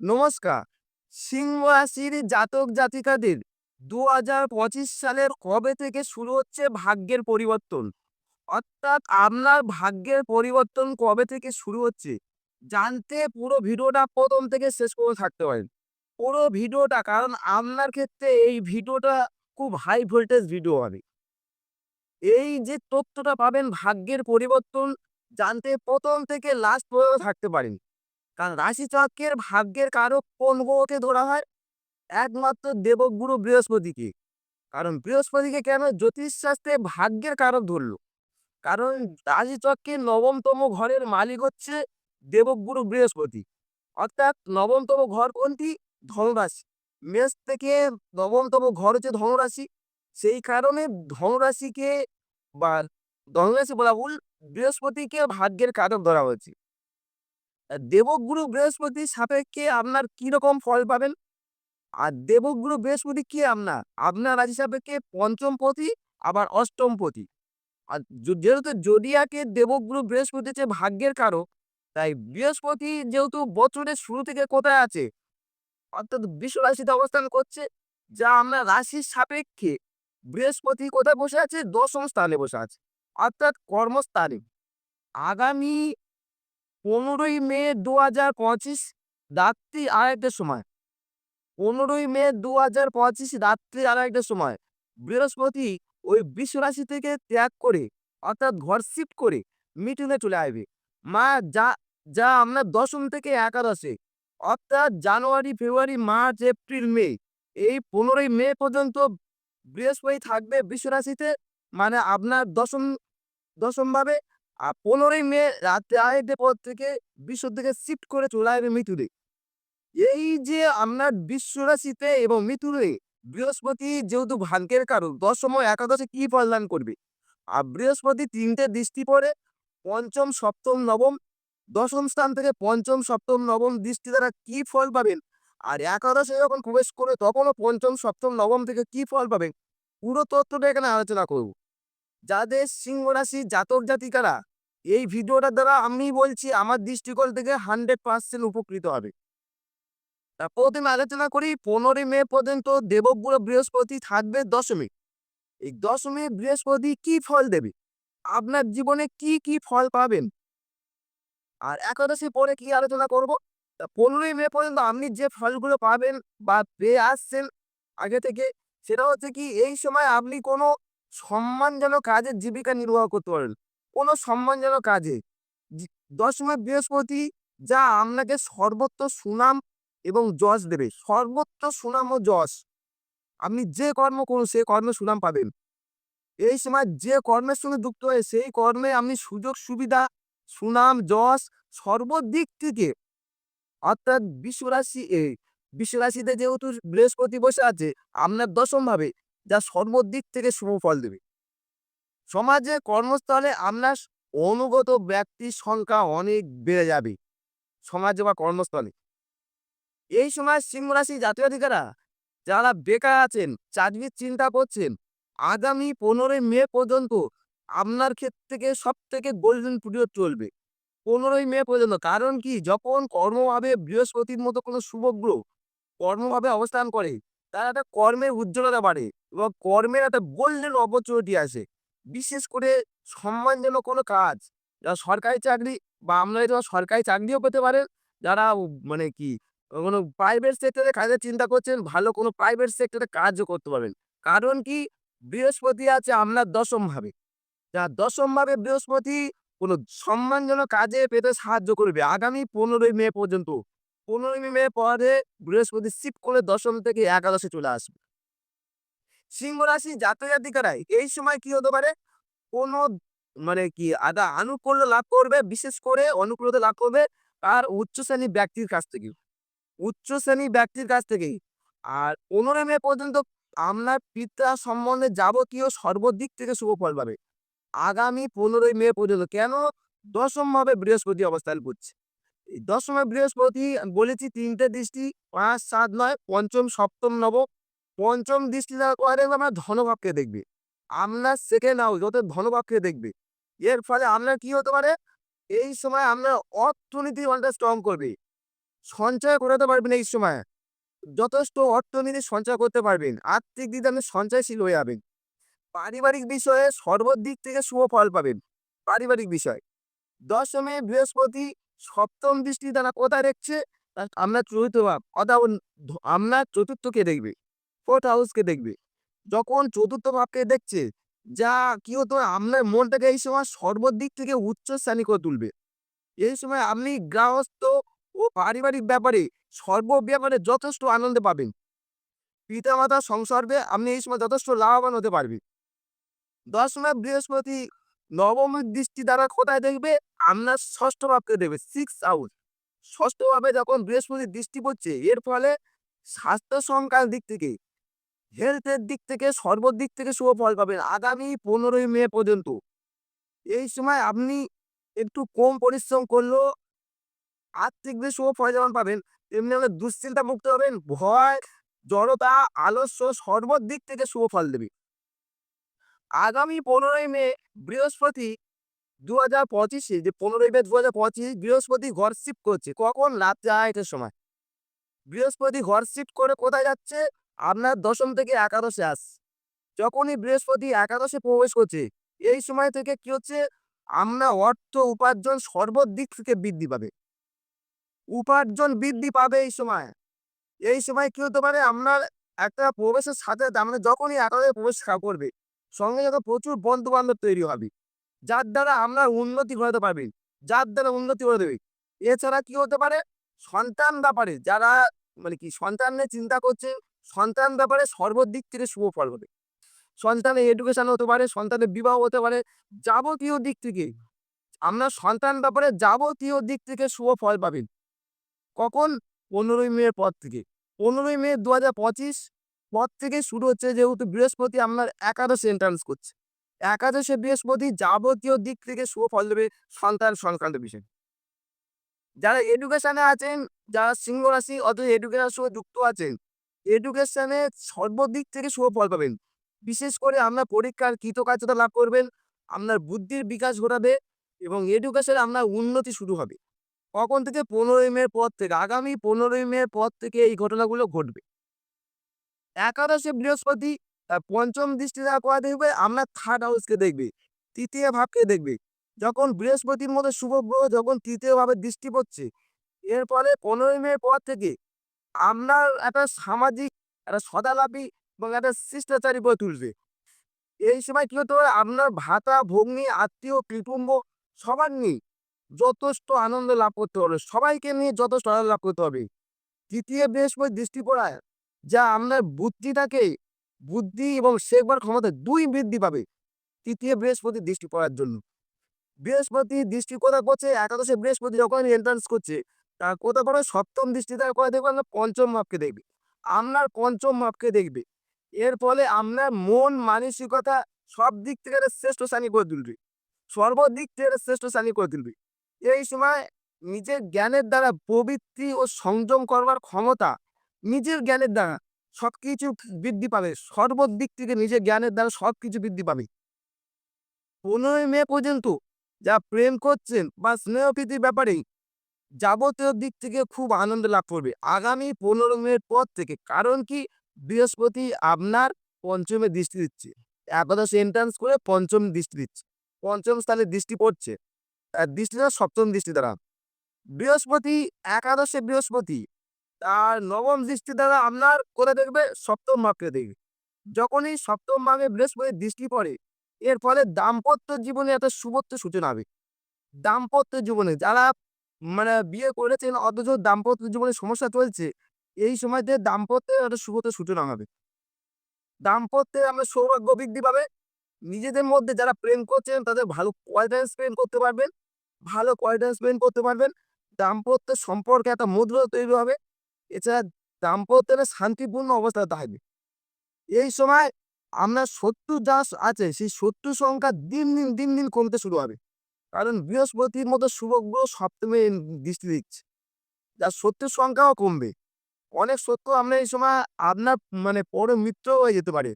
নমস্কার। সিংহ রাশির জাতক জাতিকাদের দু হাজার পঁচিশ সালের কবে থেকে শুরু হচ্ছে ভাগ্যের পরিবর্তন? অর্থাৎ আপনার ভাগ্যের পরিবর্তন কবে থেকে শুরু হচ্ছে? জানতে পুরো ভিডিওটা প্রথম থেকে শেষ করে থাকতে পারেন। পুরো ভিডিওটা, কারণ আপনার ক্ষেত্রে এই ভিডিওটা খুব হাই ভোল্টেজ ভিডিও হবে। এই যে তথ্যটা পাবেন ভাগ্যের পরিবর্তন জানতে প্রথম থেকে লাস্ট পর্যন্ত থাকতে পারেন। কারণ রাশিচক্রের ভাগ্যের কারক কোন গ্রহকে ধরা হয়? একমাত্র দেবগুরু বৃহস্পতিকে। কারণ বৃহস্পতিকে কেন জ্যোতিষশাস্ত্রে ভাগ্যের কারক ধরলো? কারণ রাশিচক্রের নবমতম ঘরের মালিক হচ্ছে দেবগুরু বৃহস্পতি। অর্থাৎ নবমতম ঘর কোনটি? ধনুরাশি। মেষ থেকে নবমতম ঘর হচ্ছে ধনুরাশি। সেই কারণে ধনুরাশিকে বা ধনুরাশি বলা ভুল, বৃহস্পতিকে ভাগ্যের কারক ধরা হয়েছে। দেবগুরু বৃহস্পতির সাপেক্ষে আপনার কি রকম ফল পাবেন? আর দেবগুরু বৃহস্পতি কি আপনার? আপনার রাশি সাপেক্ষে পঞ্চম পতি, আবার অষ্টম পতি। আর যেহেতু জডিয়াকে দেবগুরু বৃহস্পতি হচ্ছে ভাগ্যের কারক, তাই বৃহস্পতি যেহেতু বছরের শুরু থেকে কোথায় আছে, অর্থাৎ বিশ্ব রাশিতে অবস্থান করছে, যা আমরা রাশির সাপেক্ষে বৃহস্পতি কোথায় বসে আছে? দশম স্থানে বসে আছে। অর্থাৎ কর্মস্থানে আগামী পনেরোই মে দু হাজার পঁচিশ রাত্রি আড়াইটার সময়। পনেরোই মে দু হাজার পঁচিশ রাত্রি আড়াইটার সময় বৃহস্পতি ওই বিশ্ব রাশি থেকে ত্যাগ করে, অর্থাৎ ঘর শিফট করে মিটুনে চলে আসবে। মা যা যা আপনার দশম থেকে একাদশে, অর্থাৎ জানুয়ারি, ফেব্রুয়ারি, মার্চ, এপ্রিল, মে এই পনেরোই মে পর্যন্ত বৃহস্পতি থাকবে বিশ্ব রাশিতে মানে আপনার দশম দশমভাবে পনেরোই মে রাত্রে আড়াইটে পর থেকে বিশ্ব থেকে শিফট করে চলে আসবে মৃত্যুরে এই যে আপনার বিশ্ব রাশিতে এবং মৃত্যুরে বৃহস্পতি যেহেতু ভাগ্যের কারণ, দশম একাদশে কি ফলদান করবে? আর বৃহস্পতি তিনটে দৃষ্টি পড়ে, পঞ্চম, সপ্তম, নবম। দশম স্থান থেকে পঞ্চম, সপ্তম, নবম দৃষ্টি দ্বারা কি ফল পাবেন? আর একাদশে যখন প্রবেশ করে তখনও পঞ্চম, সপ্তম, নবম থেকে কি ফল পাবেন? পুরো তত্ত্বটা এখানে আলোচনা করব। যাদের সিংহ রাশি জাতক জাতিকারা, এই ভিডিওটার দ্বারা আমি বলছি আমার দৃষ্টিকোণ থেকে হান্ড্রেড পার্সেন্ট উপকৃত হবে। প্রথমে আলোচনা করি, পনেরোই মে পর্যন্ত দেবগুরু বৃহস্পতি থাকবে দশমী। এই দশমী বৃহস্পতি কি ফল দেবে? আপনার জীবনে কি কি ফল পাবেন? আর একাদশী পরে কি আলোচনা করব? পনেরোই মে পর্যন্ত আপনি যে ফলগুলো পাবেন বা পেয়ে আসছেন আগে থেকে, সেটা হচ্ছে কি, এই সময় আপনি কোনো সম্মানজনক কাজে জীবিকা নির্বাহ করতে পারেন কোনো সম্মানজনক কাজে। দশমে বৃহস্পতি যা আপনাকে সর্বত্র সুনাম এবং যশ দেবে। সর্বত্র সুনাম ও যশ। আপনি যে কর্ম করুন সেই কর্মে সুনাম পাবেন। এই সময় যে কর্মের সঙ্গে যুক্ত হয়ে, সেই কর্মে আপনি সুযোগ, সুবিধা, সুনাম, যশ সর্বদিক থেকে অর্থাৎ বিশ্বরাশি, এ, বিশ্বরাশিতে যেহেতু বৃহস্পতি বসে আছে, আপনার দশম ভাবে যা সর্বদিক থেকে শুভ ফল দেবে। সমাজে কর্মস্থলে আপনার অনুগত ব্যক্তির সংখ্যা অনেক বেড়ে যাবে, সমাজে বা কর্মস্থলে। এই সময় সিংহ রাশি জাতীয় অধিকারা, যারা বেকার আছেন, চাকরির চিন্তা করছেন, আগামী পনেরোই মে পর্যন্ত আপনার ক্ষেত্র থেকে সব থেকে গোল্ডেন পিরিয়ড চলবে। পনেরোই মে পর্যন্ত, কারণ কি? যখন কর্মভাবে বৃহস্পতির মতো কোনো শুভ গ্রহ কর্মভাবে অবস্থান করে তার একটা কর্মের উজ্জ্বলতা বাড়ে এবং কর্মের একটা গোল্ডেন অপরচুনিটি আসে। বিশেষ করে সম্মানজনক কোনো কাজ, যারা সরকারি চাকরি বা আপনারা যেমন সরকারি চাকরিও পেতে পারেন, যারা মানে কি, কোনো প্রাইভেট সেক্টরে কাজের চিন্তা করছেন, ভালো কোনো প্রাইভেট সেক্টরে কাজও করতে পারবেন। কারণ কি, বৃহস্পতি আছে আপনার দশম ভাবে। যা দশম ভাবে বৃহস্পতি কোনো সম্মানজনক কাজে পেতে সাহায্য করবে আগামী পনেরোই মে পর্যন্ত। পনেরোই মে পরে বৃহস্পতি শিফট করে দশম থেকে একাদশে চলে আসবে। সিংহ রাশি জাতক জাতিকারাই, এই সময় কি হতে পারে? কোনো মানে কি আদা আনুকূল্য লাভ করবে, বিশেষ করে অনুকূলতা লাভ করবে তার উচ্চ শ্রেণি ব্যক্তির কাছ থেকে। উচ্চ শ্রেণি ব্যক্তির কাছ থেকেই আর পনেরোই মে পর্যন্ত আপনার পিতা সম্বন্ধে যাবতীয় সর্বদিক থেকে শুভ ফল পাবে। আগামী পনেরোই মে পর্যন্ত কেন? দশম ভাবে বৃহস্পতি অবস্থান করছে। দশমে বৃহস্পতি বলেছি তিনটে দৃষ্টি, পাঁচ, সাত, নয়, পঞ্চম, সপ্তম, নব। পঞ্চম দৃষ্টি দ্বারা করে আপনার ধনভাবকে দেখবে। আপনার সেকেন্ড হাউস অর্থাৎ ধনভাবকে দেখবে। এর ফলে আপনার কি হতে পারে? এই সময় আপনার অর্থনীতি অনেকটা স্ট্রং করবে। সঞ্চয় করাতে পারবেন এই সময়। যথেষ্ট অর্থনীতি সঞ্চয় করতে পারবেন। আর্থিক দিকে আপনি সঞ্চয়শীল হয়ে যাবেন। পারিবারিক বিষয়ে সর্বদিক থেকে শুভ ফল পাবেন। পারিবারিক বিষয়। দশমে বৃহস্পতি সপ্তম দৃষ্টি দ্বারা কোথায় দেখছে? আপনার চতুর্থ ভাব, অর্থাৎ আপনার চতুর্থকে দেখবে ফোর্থ হাউসকে দেখবে। যখন চতুর্থ ভাবকে দেখছে, যা কি হতো আপনার মনটাকে এই সময় সর্বদিক থেকে উচ্চ শ্রেণি করে তুলবে। এই সময় আপনি গৃহস্থ ও পারিবারিক ব্যাপারে সর্ব ব্যাপারে যথেষ্ট আনন্দ পাবেন। পিতামাতা সংসর্গে আপনি এই সময় যথেষ্ট লাভবান হতে পারবেন। দশমে বৃহস্পতি নবমের দৃষ্টি দ্বারা কোথায় দেখবে? আপনার ষষ্ঠ ভাবকে দেখবে সিক্স হাউস ষষ্ঠ ভাবে যখন বৃহস্পতির দৃষ্টি পড়ছে, এর ফলে স্বাস্থ্য সংখ্যার দিক থেকে হেলথের দিক থেকে সর্বদিক থেকে শুভ ফল পাবেন আগামী পনেরোই মে পর্যন্ত। এই সময় আপনি একটু কম পরিশ্রম করলেও আর্থিক দিক শুভ ফল যেমন পাবেন, তেমনি আপনি দুশ্চিন্তা মুক্ত হবেন, ভয়, জড়তা, আলস্য সর্বদিক থেকে শুভ ফল দেবে। আগামী পনেরোই মে বৃহস্পতি দু হাজার পঁচিশে, যে পনেরোই মে দু হাজার পঁচিশ বৃহস্পতি ঘর শিফট করছে, কখন? রাত্রে আড়াইটার সময়। বৃহস্পতি ঘর শিফট করে কোথায় যাচ্ছে? আপনার দশম থেকে একাদশে আস। যখনই বৃহস্পতি একাদশে প্রবেশ করছে, এই সময় থেকে কি হচ্ছে? আমরা অর্থ উপার্জন সর্বদিক থেকে বৃদ্ধি পাবে। উপার্জন বৃদ্ধি পাবে এই সময়। এই সময় কি হতে পারে? আপনার একটা প্রবেশের সাথে আমরা যখনই একাদশে প্রবেশ করবে সঙ্গে সঙ্গে প্রচুর বন্ধু বান্ধব তৈরি হবে। যার দ্বারা আমরা উন্নতি ঘটাতে পারবে, যার দ্বারা উন্নতি করে দেবে এছাড়া কি হতে পারে? সন্তান ব্যাপারে যারা মানে কি সন্তান নিয়ে চিন্তা করছে, সন্তান ব্যাপারে সর্বদিক থেকে শুভ ফল হবে। সন্তানের এডুকেশন হতে পারে, সন্তানের বিবাহ হতে পারে, যাবতীয় দিক থেকে আমরা সন্তান ব্যাপারে যাবতীয় দিক থেকে শুভ ফল পাবেন কখন? পনেরোই মে পর থেকে। পনেরোই মে দু হাজার পঁচিশ পর থেকে শুরু হচ্ছে যেহেতু বৃহস্পতি আপনার একাদশে এন্ট্রান্স করছে। একাদশে বৃহস্পতি যাবতীয় দিক থেকে শুভ ফল দেবে সন্তান সংক্রান্ত বিষয়। যারা এডুকেশনে আছেন, যারা সিংহ রাশি অথবা এডুকেশনের সঙ্গে যুক্ত আছেন এডুকেশনে সর্বদিক থেকে শুভ ফল পাবেন। বিশেষ করে আপনার পরীক্ষার কৃতকার্যতা লাভ করবেন, আপনার বুদ্ধির বিকাশ ঘটাবে এবং এডুকেশনে আপনার উন্নতি শুরু হবে। কখন থেকে পনেরোই মে পর থেকে, আগামী পনেরোই মে পর থেকে এই ঘটনাগুলো ঘটবে। একাদশে বৃহস্পতি পঞ্চম দৃষ্টি দ্বারা করা দেখবে আপনার থার্ড হাউসকে দেখবে, তৃতীয় ভাবকে দেখবে। যখন বৃহস্পতির মতো শুভ গ্রহ যখন তৃতীয় ভাবে দৃষ্টি পড়ছে, এর ফলে পনেরোই মে পর থেকে আপনার একটা সামাজিক, একটা সদালাপী এবং একটা শিষ্টাচারী করে তুলবে। এই সময় কি হতে হবে আপনার ভাতা, ভগ্নি, আত্মীয়, কুটুম্ব সবার নিয়ে যথেষ্ট আনন্দ লাভ করতে হবে। সবাইকে নিয়ে যথেষ্ট আনন্দ লাভ করতে হবে। তৃতীয় বৃহস্পতি দৃষ্টি পড়ায় যা আপনার বুদ্ধিটাকে, বুদ্ধি এবং শেখবার ক্ষমতা দুই বৃদ্ধি পাবে। তৃতীয় বৃহস্পতি দৃষ্টি পড়ার জন্য। বৃহস্পতি দৃষ্টি কোথা করছে? একাদশে বৃহস্পতি যখন এন্ট্রান্স করছে, তার কোথা করে সপ্তম দৃষ্টি তার করে দেখবে? আপনার পঞ্চম মাপকে দেখবে। আপনার পঞ্চম মাপকে দেখবে। এর ফলে আপনার মন, মানসিকতা সব দিক থেকে একটা শ্রেষ্ঠ শ্রেণি করে তুলবে। সর্বদিক থেকে একটা শ্রেষ্ঠ শ্রেণি করে তুলবে। এই সময় নিজের জ্ঞানের দ্বারা প্রবৃত্তি ও সংযম করবার ক্ষমতা নিজের জ্ঞানের দ্বারা সবকিছু বৃদ্ধি পাবে। সর্বদিক থেকে নিজের জ্ঞানের দ্বারা সবকিছু বৃদ্ধি পাবে। পনেরোই মে পর্যন্ত যা প্রেম করছেন বা স্নেহ প্রীতির ব্যাপারে যাবতীয় দিক থেকে খুব আনন্দ লাভ করবে। আগামী পনেরো মে পর থেকে কারণ কি? বৃহস্পতি আপনার পঞ্চমে দৃষ্টি দিচ্ছে। একাদশ এন্ট্রান্স করে পঞ্চম দৃষ্টি দিচ্ছে। পঞ্চম স্থানে দৃষ্টি পড়ছে। আর দৃষ্টিটা সপ্তম দৃষ্টি দ্বারা। বৃহস্পতি, একাদশে বৃহস্পতি আর নবম দৃষ্টি দ্বারা আপনার করে দেখবে? সপ্তম ভাবকে দেখবে। যখনই সপ্তম ভাবে বৃহস্পতির দৃষ্টি পড়ে, এর ফলে দাম্পত্য জীবনে একটা শুভত্ব সূচনা হবে। দাম্পত্য জীবনে যারা মানে বিয়ে করেছেন, অথচ দাম্পত্য জীবনে সমস্যা চলছে, এই সময়তে দাম্পত্যের একটা শুভত্ব সূচনা হবে। দাম্পত্যে আমরা সৌভাগ্য বৃদ্ধি পাবে। নিজেদের মধ্যে যারা প্রেম করছেন, তাদের ভালো কোয়ালিটি স্পেন্ড করতে পারবেন। ভালো কোয়ালিটি স্পেন্ড করতে পারবেন। দাম্পত্য সম্পর্কে একটা মধুরতা তৈরি হবে। এছাড়া দাম্পত্যের শান্তিপূর্ণ অবস্থা থাকবে এই সময় আপনার শত্রু যা আছে, সেই শত্রু সংখ্যা দিন দিন দিন দিন কমতে শুরু হবে। কারণ বৃহস্পতির মতো শুভগ্রহ সপ্তমে দৃষ্টি দিচ্ছে। যার শত্রুর সংখ্যাও কমবে। অনেক শত্রু আপনার এই সময় আপনার মানে পরে মিত্র হয়ে যেতে পারে।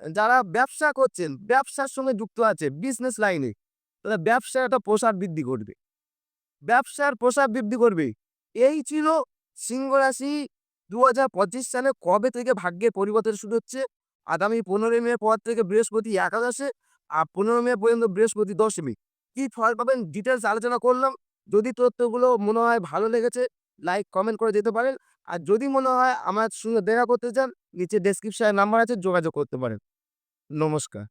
যারা ব্যবসা করছেন, ব্যবসার সঙ্গে যুক্ত আছে বিজনেস লাইনে তাহলে ব্যবসার একটা প্রসার বৃদ্ধি করবে। ব্যবসার প্রসার বৃদ্ধি করবে। এই ছিল সিংহ রাশি দু হাজার পঁচিশ সালে কবে থেকে ভাগ্যের পরিবর্তন শুরু হচ্ছে? আগামী পনেরোই মে পর থেকে বৃহস্পতি একাদশে আর পনেরো মে পর্যন্ত বৃহস্পতি দশমী। কী ফল পাবেন? ডিটেলস আলোচনা করলাম। যদি তথ্যগুলো মনে হয় ভালো লেগেছে লাইক কমেন্ট করে যেতে পারেন। আর যদি মনে হয় আমার সঙ্গে দেখা করতে চান, নিচে ডেসক্রিপশনে নাম্বার আছে, যোগাযোগ করতে পারেন। নমস্কার।